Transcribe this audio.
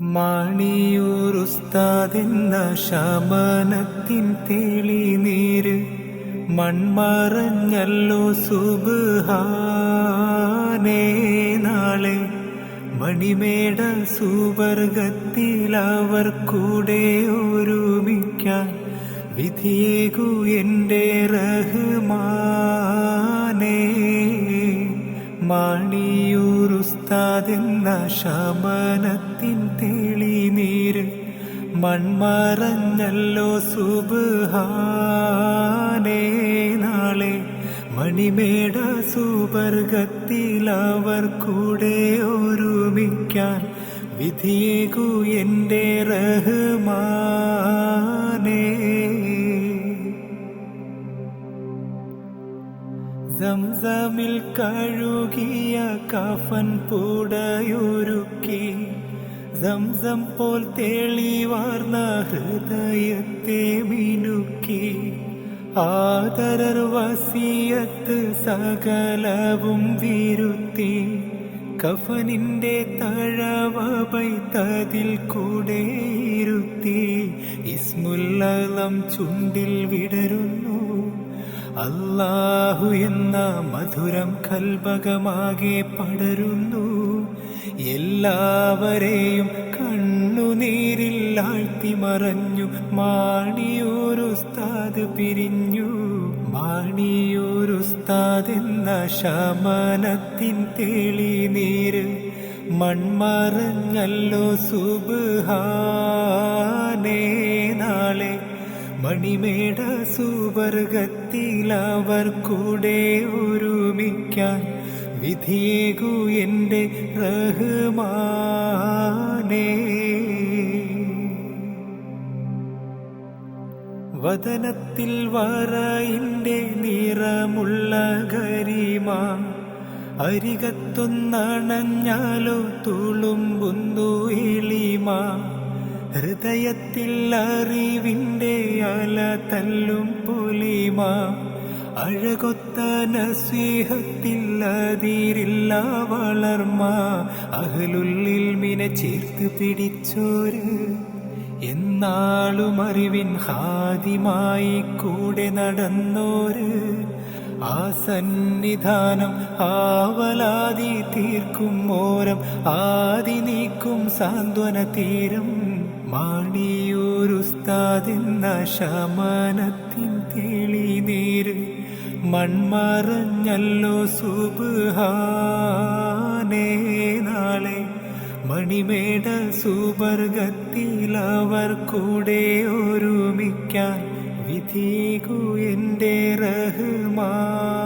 മാണിയൂരുസ്താദെന്ന ശമനത്തിൻ തെളിനീര് മൺമറഞ്ഞല്ലോ സുബുഹാനേ നാളെ മണിമേട സുവർഗത്തിൽ അവർ കൂടെ ഒരുമിക്കാൻ വിധിയേകു എന്റെ റഹ്മാനേ മാണിയൂരുസ്താദെന്ന ശമനത്തിൻ തെളിനീര് മൺമറഞ്ഞല്ലോ സുബാനേ നാളെ. മണിമേട സുവർഗത്തിൽ അവർ കൂടെ ഒരുമിക്കാൻ വിധിയേകു എന്റെ റഹ്മാനേ സംസമിൽ കഴുകിയ കഫൻ പൂടയൊരുക്കി സംസം പോൽ തെളിവാർന്ന ഹൃദയത്തെ മിനുക്കി. ആദരർ വസിയത്ത് സകലവും വിരുത്തി കഫനിന്റെ തഴവ പൈത്തതിൽ കൂടെ ഇരുത്തി. ഇസ്മുല്ലം ചുണ്ടിൽ വിടരുന്നു അല്ലാഹു എന്ന മധുരം കൽപകമാകെ പടരുന്നു. എല്ലാവരെയും കണ്ണുനീരിൽ ആഴ്ത്തി മറഞ്ഞു മാണിയൂരുസ്താദ് പിരിഞ്ഞു. മാണിയൂരുസ്താദ് എന്ന ശമനത്തിൻ തേളി നീര് മൺമറഞ്ഞല്ലോ സുബാനേ നാളെ. മണിമേട സുവർഗത്തിൽ അവർ കൂടെ ഒരുമിക്കാൻ വിധിയേകു എന്റെ റഹ്മാനേ. വദനത്തിൽ വറയിന്റെ നിറമുള്ള ഗരിമ അരികത്തൊന്നണഞ്ഞാലോ തുളുമ്പുന്നു എളിമ. ഹൃദയത്തിൽ അറിവിന്റെ അല തല്ലും പുലിമ. അഴകൊത്ത നസ്വീഹത്തിൽ അതിരില്ല വളർമ. അഹലുള്ളിൽ മിനെ ചേർത്ത് പിടിച്ചോര്. എന്നാളും അറിവിൻ ഹാദിമായി കൂടെ നടന്നോര്. ആ സന്നിധാനം ആവലാതി തീർക്കും മോരം ആദി നീക്കും സാന്ത്വന തീരം. മാണിയൂരുസ്താദെന്ന ശമനത്തിൻ തെളിനീര് മൺമറഞ്ഞല്ലോ സുബുഹാനേ നാളെ. മണിമേട സുവർഗത്തിൽ അവർ കൂടെ ഒരുമിക്കാൻ വിധികു എന്റെ റഹ്മാ.